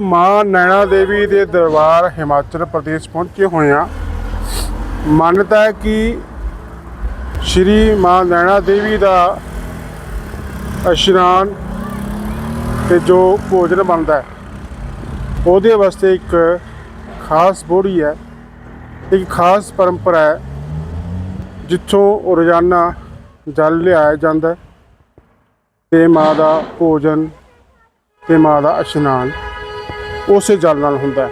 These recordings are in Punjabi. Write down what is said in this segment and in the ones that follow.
ਮਾਂ ਨੈਣਾ ਦੇਵੀ ਦੇ ਦਰਬਾਰ ਹਿਮਾਚਲ ਪ੍ਰਦੇਸ਼ ਪਹੁੰਚੇ ਹੋਏ ਹਾਂ। ਮੰਨਤਾ ਹੈ ਕਿ ਸ਼੍ਰੀ ਮਾਂ ਨੈਣਾ ਦੇਵੀ ਦਾ ਇਸ਼ਨਾਨ ਤੇ ਜੋ ਭੋਜਨ ਬਣਦਾ ਹੈ, ਉਹਦੇ ਵਾਸਤੇ ਇੱਕ ਖਾਸ ਬੋੜੀ ਹੈ, ਇੱਕ ਖਾਸ ਪਰੰਪਰਾ ਹੈ, ਜਿੱਥੋਂ ਰੋਜ਼ਾਨਾ ਜਲ ਲਿਆਇਆ ਜਾਂਦਾ ਹੈ ਤੇ ਮਾਂ ਦਾ ਭੋਜਨ ਤੇ ਮਾਂ ਦਾ ਇਸ਼ਨਾਨ ਉਸੇ ਜਲ ਨਾਲ ਹੁੰਦਾ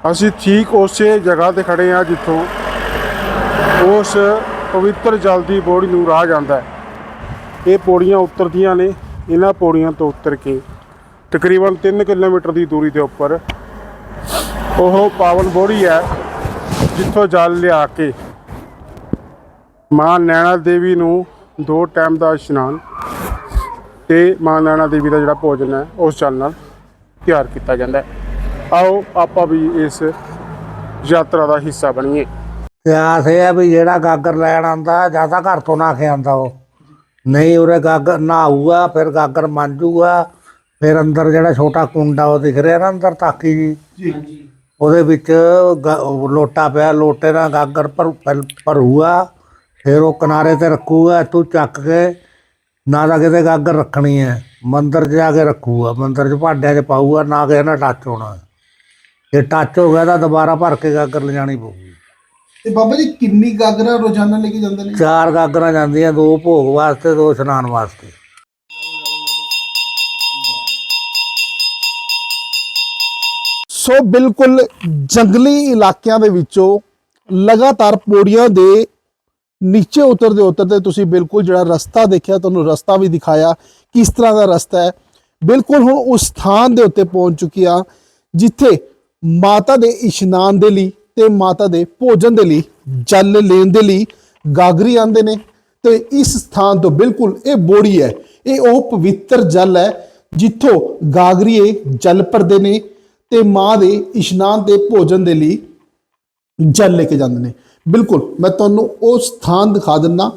ਅਸੀਂ ਠੀਕ ਉਸੇ ਜਗ੍ਹਾ ਤੇ ਖੜੇ ਹਾਂ ਜਿੱਥੋਂ ਉਸ ਪਵਿੱਤਰ ਜਲ ਦੀ ਬੋੜੀ ਨੂੰ ਰਾਹ ਜਾਂਦਾ ਇਹ ਪੌੜੀਆਂ ਉਤਰਦੀਆਂ ਨੇ, ਇਹਨਾਂ ਪੌੜੀਆਂ ਤੋਂ ਉਤਰ ਕੇ ਤਕਰੀਬਨ 3 ਕਿਲੋਮੀਟਰ ਦੀ ਦੂਰੀ ਦੇ ਉੱਪਰ ਉਹ ਪਾਵਨ ਬੋੜੀ ਹੈ, ਜਿੱਥੋਂ ਜਲ ਲਿਆ ਕੇ ਮਾਂ ਨੈਣਾ ਦੇਵੀ ਨੂੰ ਦੋ ਟਾਈਮ ਦਾ ਇਸ਼ਨਾਨ ਤੇ ਮਾਂ ਨੈਣਾ ਦੇਵੀ ਦਾ ਜਿਹੜਾ ਭੋਜਨ ਹੈ, ਉਸ ਜਲ ਨਾਲ ਤਿਆਰ ਕੀਤਾ ਜਾਂਦਾ ਹੈ। ਆਓ ਆਪਾਂ ਵੀ ਇਸ ਯਾਤਰਾ ਦਾ ਹਿੱਸਾ ਬਣੀਏ। ਇਤਿਹਾਸ ਇਹ ਹੈ ਵੀ ਜਿਹੜਾ ਗਾਗਰ ਲੈਣ ਆਂਦਾ ਜਾਂ ਤਾਂ ਘਰ ਤੋਂ ਨਾ ਕੇ ਆਂਦਾ ਉਹ। ਨਹੀਂ ਉਰੇ ਗਾਗਰ ਨਹਾਊਗਾ ਫਿਰ ਗਾਗਰ ਮੰਜੂਗਾ ਫਿਰ ਅੰਦਰ ਜਿਹੜਾ ਛੋਟਾ ਕੁੰਡਾ ਉਹ ਦਿਖ ਰਿਹਾ ਨਾ ਅੰਦਰ ਤਾਕੀ ਜੀ। ਉਹਦੇ ਵਿੱਚ ਲੋਟਾ ਪਿਆ ਲੋਟੇ ਨਾਲ ਗਾਗਰ ਭਰ ਭਰ- ਭਰੂਗਾ ਫਿਰ ਉਹ ਕਿਨਾਰੇ ਤੇ ਰੱਖੂਗਾ ਤੂੰ ਚੱਕ ਕੇ ਨਾ ਤਾਂ ਕਿਤੇ ਗਾਗਰ ਰੱਖਣੀ ਹੈ। ਮੰਦਰ 'ਚ ਜਾ ਕੇ ਰੱਖੂਗਾ ਮੰਦਰ 'ਚ ਭਾਂਡਿਆਂ 'ਚ ਪਾਊਗਾ ਨਾ ਕਿਸੇ ਨਾਲ ਟੱਚ ਹੋਣਾ। ਜੇ ਟੱਚ ਹੋ ਗਿਆ ਤਾਂ ਦੁਬਾਰਾ ਭਰ ਕੇ ਗਾਗਰ ਲਿਜਾਣੀ ਪਊਗੀ। ਤੇ ਬਾਬਾ ਜੀ ਕਿੰਨੀ ਗਾਗਰਾ ਰੋਜ਼ਾਨਾ ਲੈ ਕੇ ਜਾਂਦੇ ਨੇ? ਚਾਰ ਗਾਗਰਾਂ ਜਾਂਦੀਆਂ ਦੋ ਭੋਗ ਵਾਸਤੇ ਦੋ ਇਸ਼ਨਾਨ ਵਾਸਤੇ। ਸੋ ਬਿਲਕੁਲ ਜੰਗਲੀ ਇਲਾਕਿਆਂ ਦੇ ਵਿੱਚੋਂ ਲਗਾਤਾਰ ਪੌੜੀਆਂ ਦੇ ਨੀਚੇ ਉਤਰਦੇ ਉਤਰਦੇ ਤੁਸੀਂ ਬਿਲਕੁਲ ਜਿਹੜਾ ਰਸਤਾ ਦੇਖਿਆ, ਤੁਹਾਨੂੰ ਰਸਤਾ ਵੀ ਦਿਖਾਇਆ ਕਿਸ ਤਰ੍ਹਾਂ ਦਾ ਰਸਤਾ ਹੈ। ਬਿਲਕੁਲ ਹੁਣ ਉਸ ਸਥਾਨ ਦੇ ਉੱਤੇ ਪਹੁੰਚ ਚੁੱਕੀ ਚੁੱਕਿਆ ਜਿੱਥੇ ਮਾਤਾ ਦੇ ਇਸ਼ਨਾਨ ਦੇ ਲਈ ਤੇ ਮਾਤਾ ਦੇ ਭੋਜਨ ਦੇ ਲਈ, ਜਲ ਲੈਣ ਦੇ ਲਈ ਗਾਗਰੀ ਆਂਦੇ ਨੇ ਤੇ ਇਸ ਸਥਾਨ ਤੋਂ ਬਿਲਕੁਲ ਇਹ ਬੋੜੀ ਹੈ, ਇਹ ਉਹ ਪਵਿੱਤਰ ਜਲ ਹੈ ਜਿੱਥੋਂ ਗਾਗਰੀਏ ਜਲ ਭਰਦੇ ਨੇ ਤੇ ਮਾਂ ਦੇ ਇਸ਼ਨਾਨ ਤੇ ਭੋਜਨ ਦੇ ਲਈ ਜਲ ਲੈ ਕੇ ਜਾਂਦੇ ਨੇ। ਬਿਲਕੁਲ, ਮੈਂ ਤੁਹਾਨੂੰ ਉਹ ਸਥਾਨ ਦਿਖਾ ਦਿੰਨਾ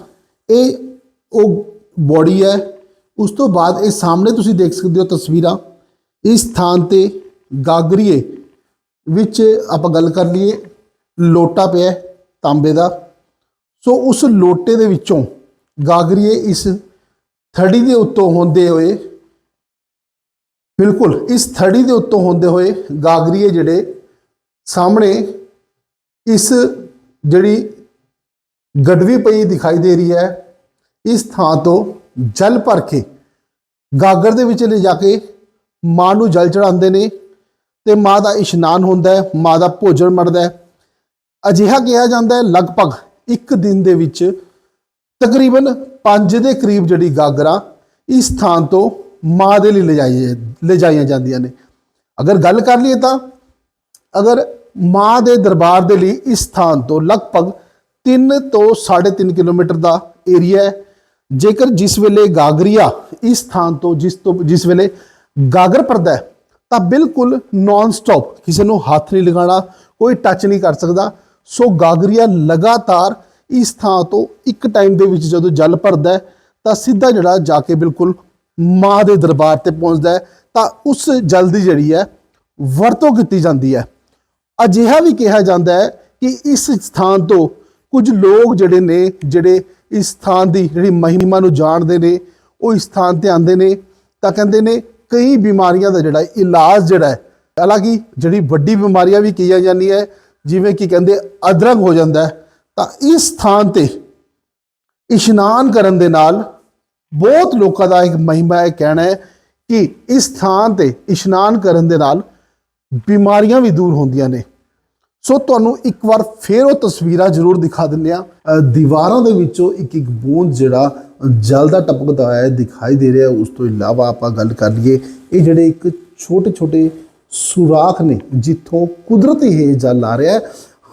ਇਹ ਉਹ ਬੋਡੀ ਹੈ। ਉਸ ਤੋਂ ਬਾਅਦ ਇਹ ਸਾਹਮਣੇ ਤੁਸੀਂ ਦੇਖ ਸਕਦੇ ਹੋ ਤਸਵੀਰਾਂ। ਇਸ ਸਥਾਨ ਤੇ ਗਾਗਰੀਏ ਵਿੱਚ ਆਪਾਂ ਗੱਲ ਕਰ ਲਈਏ। ਲੋਟਾ ਪਿਆ ਤਾਂਬੇ ਦਾ। ਸੋ ਉਸ ਲੋਟੇ ਦੇ ਵਿੱਚੋਂ ਗਾਗਰੀਏ ਇਸ ਥੜੀ ਦੇ ਉੱਤੋਂ ਹੁੰਦੇ ਹੋਏ, ਬਿਲਕੁਲ, ਇਸ ਥੜੀ ਦੇ ਉੱਤੋਂ ਹੁੰਦੇ ਹੋਏ ਗਾਗਰੀਏ ਜਿਹੜੇ ਸਾਹਮਣੇ ਇਸ ਜਿਹੜੀ ਗੜਵੀ ਪਈ ਦਿਖਾਈ ਦੇ ਰਹੀ ਹੈ, ਇਸ ਥਾਂ ਤੋਂ ਜਲ ਭਰ ਕੇ ਗਾਗਰ ਦੇ ਵਿੱਚ ਲੈ ਜਾ ਕੇ ਮਾਂ ਨੂੰ ਜਲ ਚੜਾਉਂਦੇ ਨੇ ਤੇ ਮਾਂ ਦਾ ਇਸ਼ਨਾਨ ਹੁੰਦਾ ਹੈ, ਮਾਂ ਦਾ ਭੋਜਨ ਮਰਦਾ ਹੈ। ਅਜਿਹਾ ਕਿਹਾ ਜਾਂਦਾ ਹੈ, ਲਗਭਗ ਇੱਕ ਦਿਨ ਦੇ ਵਿੱਚ ਤਕਰੀਬਨ 5 ਦੇ ਕਰੀਬ ਜਿਹੜੀ ਗਾਗਰਾਂ ਇਸ ਥਾਂ ਤੋਂ ਮਾਂ ਦੇ ਲਈ ਲਿਜਾਈ ਲਿਜਾਈਆਂ ਜਾਂਦੀਆਂ ਨੇ। ਅਗਰ ਗੱਲ ਕਰ ਲਈਏ ਤਾਂ ਅਗਰ ਮਾਂ ਦੇ ਦਰਬਾਰ ਦੇ ਲਈ ਇਸ ਸਥਾਨ ਤੋਂ ਲਗਭਗ 3 ਤੋਂ 3.5 ਕਿਲੋਮੀਟਰ ਦਾ ਏਰੀਆ ਹੈ। ਜੇਕਰ ਜਿਸ ਵੇਲੇ ਗਾਗਰੀਆ ਇਸ ਸਥਾਨ ਤੋਂ ਜਿਸ ਤੋਂ ਜਿਸ ਵੇਲੇ ਗਾਗਰ ਪਰਦਾ ਹੈ, ਤਾਂ ਬਿਲਕੁਲ ਨਾਨ ਸਟਾਪ ਕਿਸੇ ਨੂੰ ਹੱਥ ਨਹੀਂ ਲਗਾਉਣਾ, ਕੋਈ ਟੱਚ ਨਹੀਂ ਕਰ ਸਕਦਾ। ਸੋ ਗਾਗਰੀਆ ਲਗਾਤਾਰ ਇਸ ਥਾਂ ਤੋਂ ਇੱਕ ਟਾਈਮ ਦੇ ਵਿੱਚ ਜਦੋਂ ਜਲ ਭਰਦਾ ਤਾਂ ਸਿੱਧਾ ਜਿਹੜਾ ਜਾ ਕੇ ਬਿਲਕੁਲ ਮਾਂ ਦੇ ਦਰਬਾਰ ਤੇ ਪਹੁੰਚਦਾ ਤਾਂ ਉਸ ਜਲ ਦੀ ਜਿਹੜੀ ਹੈ, ਵਰਤੋਂ ਕੀਤੀ ਜਾਂਦੀ ਹੈ। ਅਜਿਹਾ ਵੀ ਕਿਹਾ ਜਾਂਦਾ ਹੈ ਕਿ ਇਸ ਸਥਾਨ ਤੋਂ ਕੁਝ ਲੋਕ ਜਿਹੜੇ ਨੇ, ਜਿਹੜੇ ਇਸ ਸਥਾਨ ਦੀ ਜਿਹੜੀ ਮਹਿਮਾ ਨੂੰ ਜਾਣਦੇ ਨੇ, ਉਹ ਇਸ ਸਥਾਨ ਤੇ ਆਉਂਦੇ ਨੇ। ਤਾਂ ਕਹਿੰਦੇ ਨੇ ਕਈ ਬਿਮਾਰੀਆਂ ਦਾ ਜਿਹੜਾ ਇਲਾਜ ਜਿਹੜਾ ਹੈ, ਹਾਲਾਂਕਿ ਜਿਹੜੀ ਵੱਡੀ ਬਿਮਾਰੀਆਂ ਵੀ ਕੀਆਂ ਜਾਂਦੀਆਂ ਹੈ, ਜਿਵੇਂ ਕਿ ਕਹਿੰਦੇ ਅਦਰਕ ਹੋ ਜਾਂਦਾ ਹੈ, ਤਾਂ ਇਸ ਸਥਾਨ ਤੇ ਇਸ਼ਨਾਨ ਕਰਨ ਦੇ ਨਾਲ ਬਹੁਤ ਲੋਕਾਂ ਦਾ ਇੱਕ ਮਹਿਮਾ ਇਹ ਕਹਿਣਾ ਹੈ ਕਿ ਇਸ ਸਥਾਨ ਤੇ ਇਸ਼ਨਾਨ ਕਰਨ ਦੇ ਨਾਲ ਬਿਮਾਰੀਆਂ ਵੀ ਦੂਰ ਹੁੰਦੀਆਂ ਨੇ। ਸੋ ਤੁਹਾਨੂੰ ਇੱਕ ਵਾਰ ਫੇਰ ਉਹ ਤਸਵੀਰਾਂ ਜ਼ਰੂਰ ਦਿਖਾ ਦਿੰਦੇ ਆ ਦੀਵਾਰਾਂ ਦੇ ਵਿੱਚੋਂ ਇੱਕ ਇੱਕ ਬੂੰਦ ਜਿਹੜਾ ਜਲ ਦਾ ਟਪਕਦਾ ਹੈ ਦਿਖਾਈ ਦੇ ਰਿਹਾ। ਉਸ ਤੋਂ ਇਲਾਵਾ ਆਪਾਂ ਗੱਲ ਕਰ ਲਈਏ, ਇਹ ਜਿਹੜੇ ਇੱਕ ਛੋਟੇ ਛੋਟੇ ਸੁਰਾਖ ਨੇ ਜਿੱਥੋਂ ਕੁਦਰਤੀ ਇਹ ਜਲ ਆ ਰਿਹਾ ਹੈ।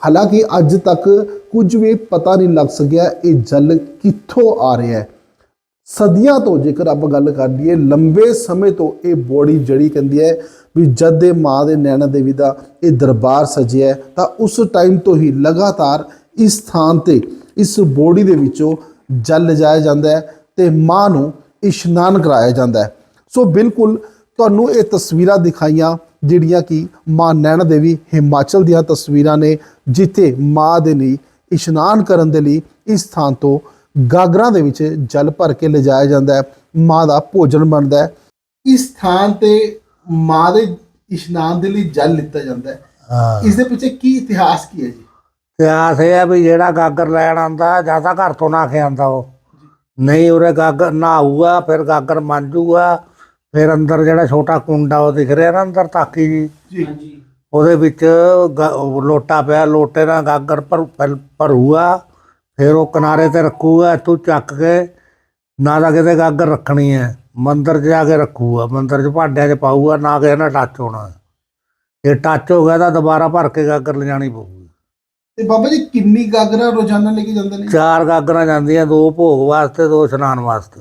ਹਾਲਾਂਕਿ ਅੱਜ ਤੱਕ ਕੁਝ ਵੀ ਪਤਾ ਨਹੀਂ ਲੱਗ ਸਕਿਆ ਇਹ ਜਲ ਕਿੱਥੋਂ ਆ ਰਿਹਾ ਹੈ। ਸਦੀਆਂ ਤੋਂ ਜੇਕਰ ਆਪਾਂ ਗੱਲ ਕਰ ਲਈਏ, ਲੰਬੇ ਸਮੇਂ ਤੋਂ ਇਹ ਬੋੜੀ ਜੜੀ ਕਹਿੰਦੀ ਹੈ ਵੀ ਜਦ ਦੇ ਮਾਂ ਦੇ ਨੈਣਾ ਦੇਵੀ ਦਾ ਇਹ ਦਰਬਾਰ ਸਜਿਆ ਤਾਂ ਉਸ ਟਾਈਮ ਤੋਂ ਹੀ ਲਗਾਤਾਰ ਇਸ ਸਥਾਨ ਤੇ, ਇਸ ਬੋੜੀ ਦੇ ਵਿੱਚੋਂ ਜਲ ਲਿਜਾਇਆ ਜਾਂਦਾ ਹੈ ਤੇ ਮਾਂ ਨੂੰ ਇਸ਼ਨਾਨ ਕਰਾਇਆ ਜਾਂਦਾ ਹੈ। ਸੋ ਬਿਲਕੁਲ ਤੁਹਾਨੂੰ ਇਹ ਤਸਵੀਰਾਂ ਦਿਖਾਈਆਂ, ਜਿਹੜੀਆਂ ਕਿ ਮਾਂ ਨੈਣਾ ਦੇਵੀ ਹਿਮਾਚਲ ਦੀਆਂ ਤਸਵੀਰਾਂ ਨੇ, ਜਿੱਥੇ ਮਾਂ ਦੇ ਲਈ ਇਸ਼ਨਾਨ ਕਰਨ ਦੇ ਲਈ ਇਸ ਥਾਂ ਤੋਂ ਗਾਗਰਾਂ ਦੇ ਵਿੱਚ ਜਲ ਭਰ ਕੇ ਲਿਜਾਇਆ ਜਾਂਦਾ ਹੈ ਮਾਂ ਦਾ ਭੋਜਨ ਬਣਦਾ ਹੈ। ਇਸ ਥਾਂ ਤੇ ਮਾਂ ਦੇ ਇਸ਼ਨਾਨ ਦੇ ਲਈ ਜਲ ਲਿੱਤਾ ਜਾਂਦਾ ਹੈ। ਇਸ ਦੇ ਪਿੱਛੇ ਕੀ ਇਤਿਹਾਸ ਕੀ ਹੈ ਜੀ? ਇਤਿਹਾਸ ਇਹ ਹੈ ਵੀ ਜਿਹੜਾ ਗਾਗਰ ਲੈਣ ਆਂਦਾ ਜ਼ਿਆਦਾ ਘਰ ਤੋਂ ਨਾ ਕੇ ਆਂਦਾ ਉਹ। ਨਹੀਂ ਉਰੇ ਗਾਗਰ ਨਹਾਊਗਾ ਫਿਰ ਗਾਗਰ ਮੰਜੂਗਾ ਫਿਰ ਅੰਦਰ ਜਿਹੜਾ ਛੋਟਾ ਕੁੰਡਾ ਉਹ ਦਿਖ ਰਿਹਾ ਨਾ ਅੰਦਰ ਤਾਕੀ ਜੀ। ਜੀ। ਉਹਦੇ ਵਿੱਚ ਲੋਟਾ ਪਿਆ ਲੋਟੇ ਨਾਲ ਗਾਗਰ ਭਰ ਭਰ- ਭਰੂਗਾ। ਫਿਰ ਉਹ ਕਿਨਾਰੇ ਤੇ ਰੱਖੂਗਾ ਇੱਥੋਂ ਚੱਕ ਕੇ ਨਾ ਤਾਂ ਕਿਤੇ ਗਾਗਰ ਰੱਖਣੀ ਹੈ ਮੰਦਰ 'ਚ ਜਾ ਕੇ ਰੱਖੂਗਾ ਮੰਦਰ 'ਚ ਭਾਂਡਿਆਂ 'ਚ ਪਾਊਗਾ ਨਾ ਕਿਸੇ ਨਾਲ ਟੱਚ ਹੋਣਾ। ਜੇ ਟੱਚ ਹੋ ਗਿਆ ਤਾਂ ਦੁਬਾਰਾ ਭਰ ਕੇ ਗਾਗਰ ਲਿਜਾਣੀ ਪਊਗੀ। ਤੇ ਬਾਬਾ ਜੀ ਕਿੰਨੀ ਗਾਗਰਾਂ ਰੋਜ਼ਾਨਾ ਲੈ ਕੇ ਜਾਂਦੇ ਨੇ? ਚਾਰ ਗਾਗਰਾਂ ਜਾਂਦੀਆਂ ਦੋ ਭੋਗ ਵਾਸਤੇ ਦੋ ਇਸ਼ਨਾਨ ਵਾਸਤੇ।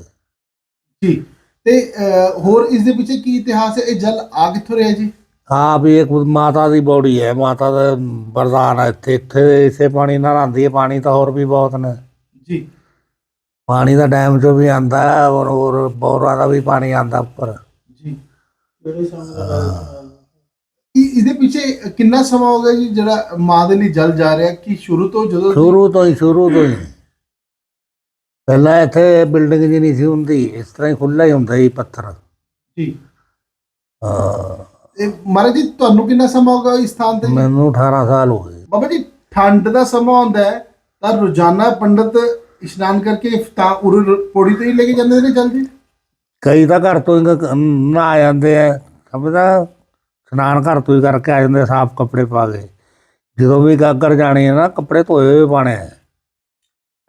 ਜੀ ਤੇ ਅਹ, ਹੋਰ ਇਸ ਦੇ ਪਿੱਛੇ ਕੀ ਇਤਿਹਾਸ ਹੈ? ਇਹ ਜਲ ਆ ਕਿੱਥੋਂ ਰਿਹਾ ਜੀ? ਆ ਵੀ ਇੱਕ ਮਾਤਾ ਦੀ ਬੋੜੀ ਹੈ ਮਾਤਾ ਦਾ ਵਰਦਾਨ ਹੈ ਇੱਥੇ ਇੱਥੇ ਇਸੇ ਪਾਣੀ ਨਾਲ ਆਉਂਦੀ ਹੈ ਪਾਣੀ ਤਾਂ ਹੋਰ ਵੀ ਬਹੁਤ ਨੇ। ਜੀ। ਪਾਣੀ ਦਾ ਡੈਮ ਚੋਂ ਵੀ ਆਂਦਾ ਹੈ ਔਰ ਹੋਰ ਬੋਰਾਂ ਦਾ ਵੀ ਪਾਣੀ ਆਂਦਾ ਉੱਪਰ। ਜੀ। ਇਹ- ਇਹਦੇ ਪਿੱਛੇ ਕਿੰਨਾ ਸਮਾਂ ਹੋ ਗਿਆ ਜੀ ਜਿਹੜਾ ਮਾਂ ਦੇ ਲਈ ਜਲ ਜਾ ਰਿਹਾ ਕਿ ਸ਼ੁਰੂ ਤੋਂ ਜਦੋਂ ਸ਼ੁਰੂ ਤੋਂ ਹੀ ਸ਼ੁਰੂ ਤੋਂ ਹੀ। ਪਹਿਲਾਂ ਇੱਥੇ ਬਿਲਡਿੰਗ ਜੀ ਨਹੀਂ ਸੀ ਹੁੰਦੀ ਇਸ ਤਰ੍ਹਾਂ ਹੀ ਖੁੱਲਾ ਹੀ ਹੁੰਦਾ ਸੀ ਪੱਥਰ। ਜੀ। ਹਾਂ, ਇਹ ਮਹਾਰਾਜ ਜੀ ਤੁਹਾਨੂੰ ਕਿੰਨਾ ਸਮਾਂ ਹੋ ਗਿਆ ਇਸ ਸਥਾਨ ਤੇ? ਮੈਨੂੰ 18 ਸਾਲ ਹੋ ਗਏ। ਬਾਬਾ ਜੀ ਠੰਡ ਦਾ ਸਮਾਂ ਹੁੰਦਾ ਹੈ ਤਾਂ ਰੋਜ਼ਾਨਾ ਪੰਡਤ ਇਸ਼ਨਾਨ ਕਰਕੇ ਤਾਂ ਉਰ ਪੌੜੀ ਤੇ ਹੀ ਲੈ ਕੇ ਜਾਂਦੇ ਨੇ ਜਲ ਜੀ ਕਈ ਤਾਂ ਘਰ ਤੋਂ ਹੀ ਗ- ਨਹਾ ਜਾਂਦੇ ਆ। ਸਮਝਦਾ? ਇਸ਼ਨਾਨ ਘਰ ਤੋਂ ਹੀ ਕਰਕੇ ਆ ਜਾਂਦੇ ਸਾਫ਼ ਕੱਪੜੇ ਪਾ ਕੇ। ਜਦੋਂ ਵੀ ਗਾਗਰ ਜਾਣੀ ਹੈ ਨਾ ਕੱਪੜੇ ਧੋਏ ਹੋਏ ਪਾਣੇ ਆ।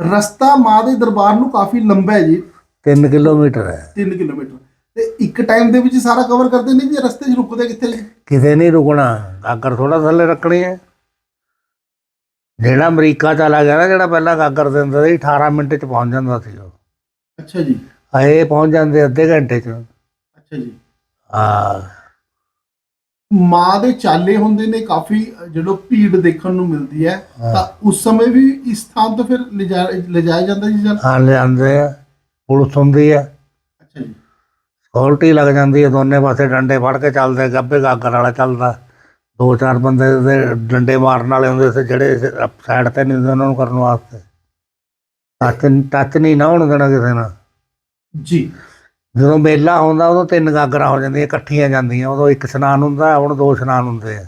ਰਸਤਾ ਮਾਂ ਦੇ ਦਰਬਾਰ ਨੂੰ ਕਾਫੀ ਲੰਬਾ ਹੈ ਜੀ। 3 ਕਿਲੋਮੀਟਰ ਹੈ। 3 ਕਿਲੋਮੀਟਰ। ਤੇ ਇੱਕ ਟਾਈਮ ਦੇ ਵਿੱਚ ਸਾਰਾ ਕਵਰ ਕਰਦੇ ਨੇ ਜੀ ਰਸਤੇ 'ਚ ਰੁਕਦੇ ਕਿੱਥੇ ਜੀ ਕਿਤੇ ਨਹੀਂ ਰੁਕਣਾ। ਗਾਗਰ ਥੋੜਾ ਥੱਲੇ ਰੱਖਣੀ ਹੈ ਜਿਹੜਾ ਅਮਰੀਕਾ ਚਲਾ ਗਿਆ ਨਾ ਜਿਹੜਾ ਪਹਿਲਾਂ ਗਾਗਰ ਦਿੰਦਾ ਸੀ 18 ਮਿੰਟ ਚ ਪਹੁੰਚ ਜਾਂਦਾ ਸੀ ਉਹ ਅੱਛਾ ਜੀ। ਆਏ ਪਹੁੰਚ ਜਾਂਦੇ ਅੱਧੇ ਘੰਟੇ ਚ। ਅੱਛਾ ਜੀ। ਆ ਮਾਂ ਦੇ ਚਾਲੇ ਹੁੰਦੇ ਨੇ ਕਾਫੀ ਜਦੋਂ ਭੀੜ ਦੇਖਣ ਨੂੰ ਮਿਲਦੀ ਹੈ ਤਾਂ ਉਸ ਸਮੇਂ ਵੀ ਇਸ ਥਾਂ ਤੋਂ ਫਿਰ ਲਿਜਾ ਲਿਜਾਇਆ ਜਾਂਦਾ ਜੀ ਜਲ ਆ ਲਿਆਂਦੇ ਆ। ਪੁਲਿਸ ਹੁੰਦੀ ਹੈ ਸਕਿਉਰਟੀ ਲੱਗ ਜਾਂਦੀ ਹੈ ਦੋਨੇ ਪਾਸੇ ਡੰਡੇ ਫੜ ਕੇ ਚੱਲਦੇ ਗੱਬੇ ਗਾਗਰ ਵਾਲਾ ਚੱਲਦਾ। ਦੋ ਚਾਰ ਬੰਦੇ ਦੇ ਡੰਡੇ ਮਾਰਨ ਵਾਲੇ ਹੁੰਦੇ ਸੀ ਜਿਹੜੇ ਸਾਈਡ ਤੇ ਨਹੀਂ ਹੁੰਦੇ ਉਹਨਾਂ ਨੂੰ ਕਰਨ ਵਾਸਤੇ। ਟੱਚ ਟੱਚ ਨਹੀਂ ਨਾ ਹੋਣ ਦੇਣਾ ਕਿਸੇ ਨਾਲ। ਜੀ। ਜਦੋਂ ਮੇਲਾ ਹੁੰਦਾ ਉਦੋਂ ਤਿੰਨ ਗਾਗਰਾਂ ਹੋ ਜਾਂਦੀਆਂ ਇਕੱਠੀਆਂ ਜਾਂਦੀਆਂ ਉਦੋਂ ਇੱਕ ਇਸ਼ਨਾਨ ਹੁੰਦਾ ਹੁਣ ਦੋ ਇਸ਼ਨਾਨ ਹੁੰਦੇ ਆ।